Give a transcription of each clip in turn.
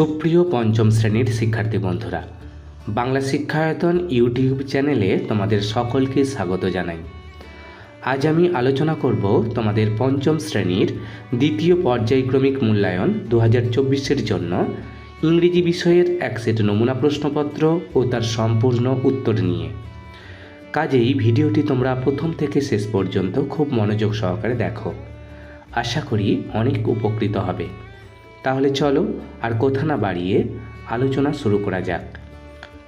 সুপ্রিয় পঞ্চম শ্রেণির শিক্ষার্থী বন্ধুরা, বাংলা শিক্ষায়তন ইউটিউব চ্যানেলে তোমাদের সকলকে স্বাগত জানাই। আজ আমি আলোচনা করব তোমাদের পঞ্চম শ্রেণির দ্বিতীয় পর্যায়ক্রমিক মূল্যায়ন দু হাজার জন্য, ইংরেজি বিষয়ের এক সেট নমুনা প্রশ্নপত্র ও তার সম্পূর্ণ উত্তর নিয়ে। কাজেই ভিডিওটি তোমরা প্রথম থেকে শেষ পর্যন্ত খুব মনোযোগ সহকারে দেখো। আশা করি অনেক উপকৃত হবে। তাহলে চলো আর কথা না বাড়িয়ে আলোচনা শুরু করা যাক।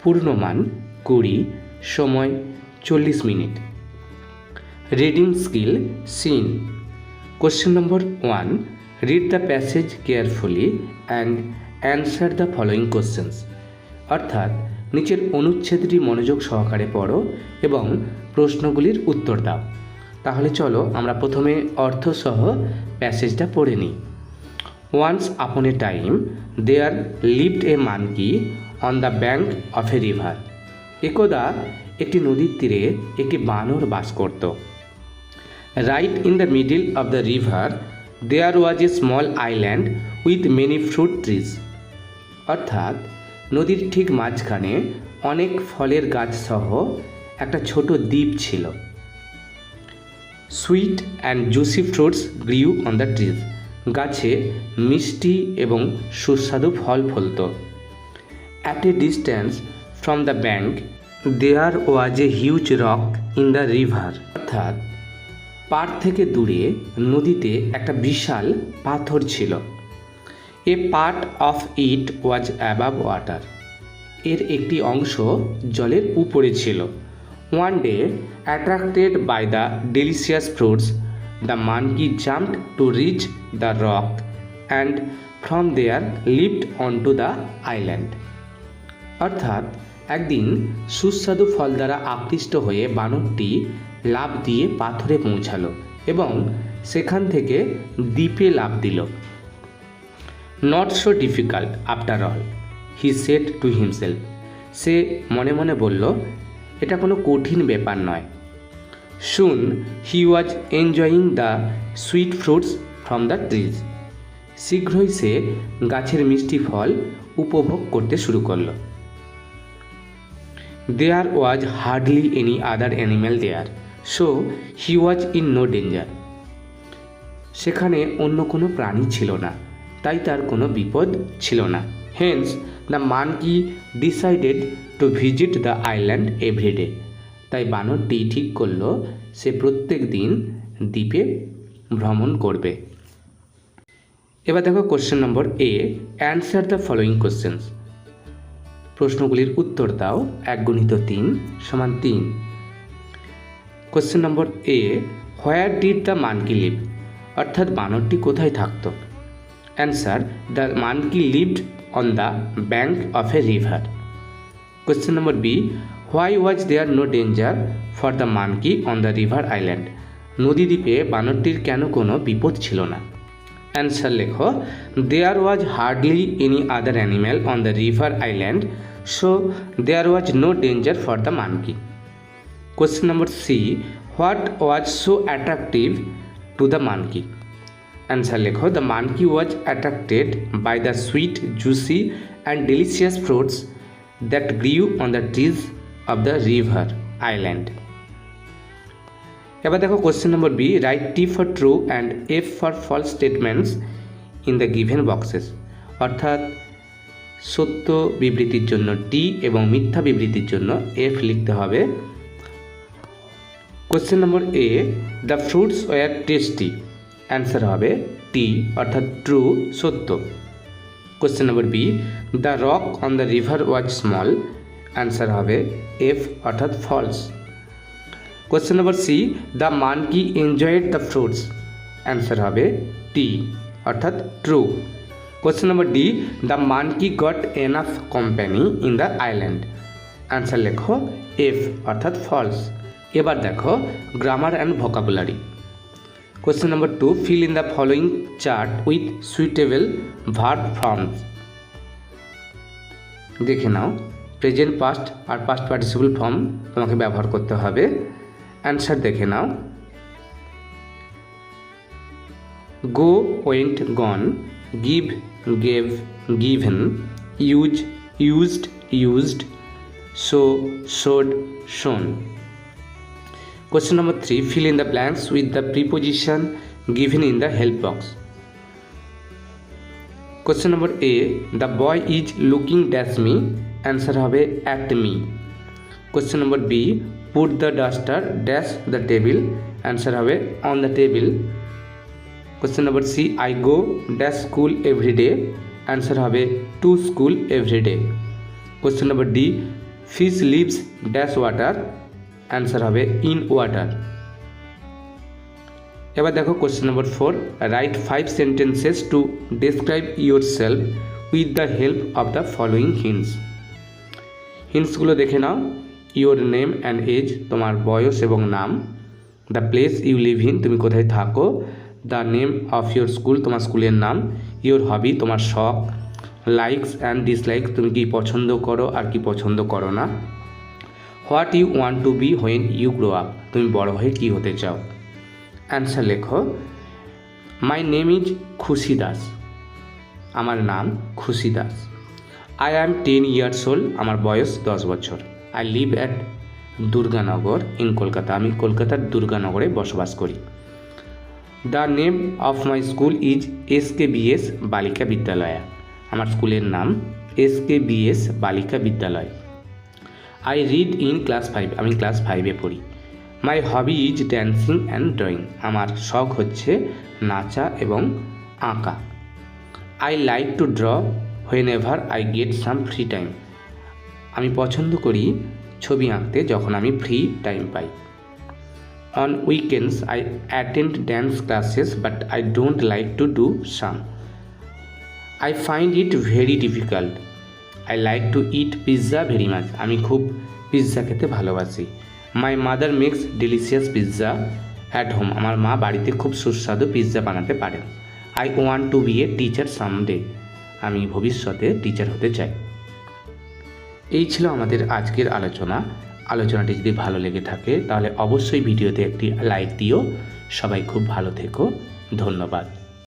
পূর্ণমান কুড়ি, সময় চল্লিশ minute. Reading skill, seen. Question number one, read the passage carefully and answer the following questions. অর্থাৎ নিচের অনুচ্ছেদটি মনোযোগ সহকারে পড়ো এবং প্রশ্নগুলির উত্তর দাও। তাহলে চলো আমরা প্রথমে অর্থসহ প্যাসেজটা পড়ে নিই। Once upon a time there lived a monkey on the bank of a river একদা একটি নদীর তীরে একটি বানর বাস করত। Right in the middle of the river there was a small island with many fruit trees অর্থাৎ, নদীর ঠিক মাঝখানে অনেক ফলের গাছ সহ একটা ছোট দ্বীপ ছিল। Sweet and juicy fruits grew on the trees গাছে মিষ্টি এবং সুস্বাদু ফল ফলত। At a distance from the bank there was a huge rock in the river অর্থাৎ, পার থেকে দূরে নদীতে একটা বিশাল পাথর ছিল। A part of it was above water এর একটি অংশ জলের উপরে ছিল। One day attracted by the delicious fruits the monkey jumped to reach the rock and from there lift on to the island অর্থাৎ, একদিন সুস্বাদু ফল দ্বারা আকৃষ্ট হয়ে বানরটি লাভ দিয়ে পাথরে পৌঁছালো এবং সেখান থেকে দ্বীপে লাভ দিল। Not so difficult after all he said to himself সে মনে মনে বলল, এটা কোনো কঠিন ব্যাপার নয়। Soon he was enjoying the sweet fruits from the trees শীঘ্রই সে গাছের মিষ্টি ফল উপভোগ করতে শুরু করল। There was hardly any other animal there so he was in no danger সেখানে অন্য কোনো প্রাণী ছিল না, তাই তার কোনো বিপদ ছিল না। Hence the monkey decided to visit the island everyday তাই বানরটি ঠিক করল, সে প্রত্যেক দিন দ্বীপে ভ্রমণ করবে। এবার দেখো question number A answer the following questions প্রশ্নগুলির উত্তর দাও, এক গুণিত তিন সমান তিন। Question number A where did the monkey live অর্থাৎ বানরটি কোথায় থাকতো? Answer the monkey lived on the bank of a river question number B why was there no danger for the monkey on the river island নদীদ্বীপে বানরটির কেন কোনো বিপদ ছিল না? অ্যান্সার লেখো there was hardly any other animal on the river island so there was no danger for the monkey question number C what was so attractive to the monkey answer লেখো the monkey was attracted by the sweet juicy and delicious fruits that grew on the trees of the river island এবার দেখো question number B write T for true and F for false statements in the given boxes অর্থাৎ সত্য বিবৃতির জন্য টি এবং মিথ্যা বিবৃতির জন্য এফ লিখতে হবে। Question number A the fruits were tasty answer হবে টি অর্থাৎ ট্রু সত্য। Question number B the rock on the river was small answer হবে এফ অর্থাৎ false question number C the monkey enjoyed the fruits answer হবে T অর্থাৎ true question number D the monkey got enough company in the island answer লেখো F অর্থাৎ false এবার দেখো grammar and vocabulary question number two fill in the following chart with suitable verb forms দেখে নাও। Present past আর past participle form তোমাকে ব্যবহার করতে হবে। অ্যান্সার দেখে নাও। Go went gone give gave given use used used show showed shown question number three fill in the blanks with the preposition given in the help box question number A the boy is looking dash me answer হবে at me question number B put the duster dash the table answer হবে on the table question number C I go dash school everyday answer হবে to school everyday question number D fish lives dash water answer হবে in water এবার দেখো question number four write five sentences to describe yourself with the help of the following hints হিন্টসগুলো দেখে নাও। Your name and age তোমার বয়স এবং নাম। The place you live in তুমি কোথায় থাকো। The name of your school তোমার স্কুলের নাম। ইওর হবি তোমার শখ। লাইকস অ্যান্ড ডিসলাইকস তুমি কি পছন্দ করো আর কি পছন্দ করো না। What you want to be when you grow up তুমি বড় হয়ে কী হতে চাও। অ্যান্সার লেখো। My name is Khushi Das আমার নাম Khushi Das I am ten years old আমার বয়স দশ বছর। I live at Durganagar in Kolkata. আমি কলকাতার দুর্গানগরে বসবাস করি। The name of my school is S K BS Balika Vidyalaya আমার স্কুলের নাম S K BS Balika Vidyalaya I read in class five আমি ক্লাস ফাইভে পড়ি। My hobby is dancing and drawing আমার শখ হচ্ছে নাচা এবং আঁকা। I like to draw whenever I get some free time আমি পছন্দ করি ছবি আঁকতে যখন আমি free time pi. On weekends I attend dance classes but I don't like to do sum I find it very difficult I like to eat pizza very much আমি খুব pizza খেতে ভালোবাসি। My mother makes delicious pizza at home আমার মা বাড়িতে খুব সুস্বাদু pizza বানাতে পারেন I want to be a teacher someday আমি ভবিষ্যতে টিচার হতে চাই। এই ছিল আমাদের আজকের আলোচনা। আলোচনাটি যদি ভালো লেগে থাকে, তাহলে অবশ্যই ভিডিওতে একটি লাইক দিও। সবাই খুব ভালো থেকো। ধন্যবাদ।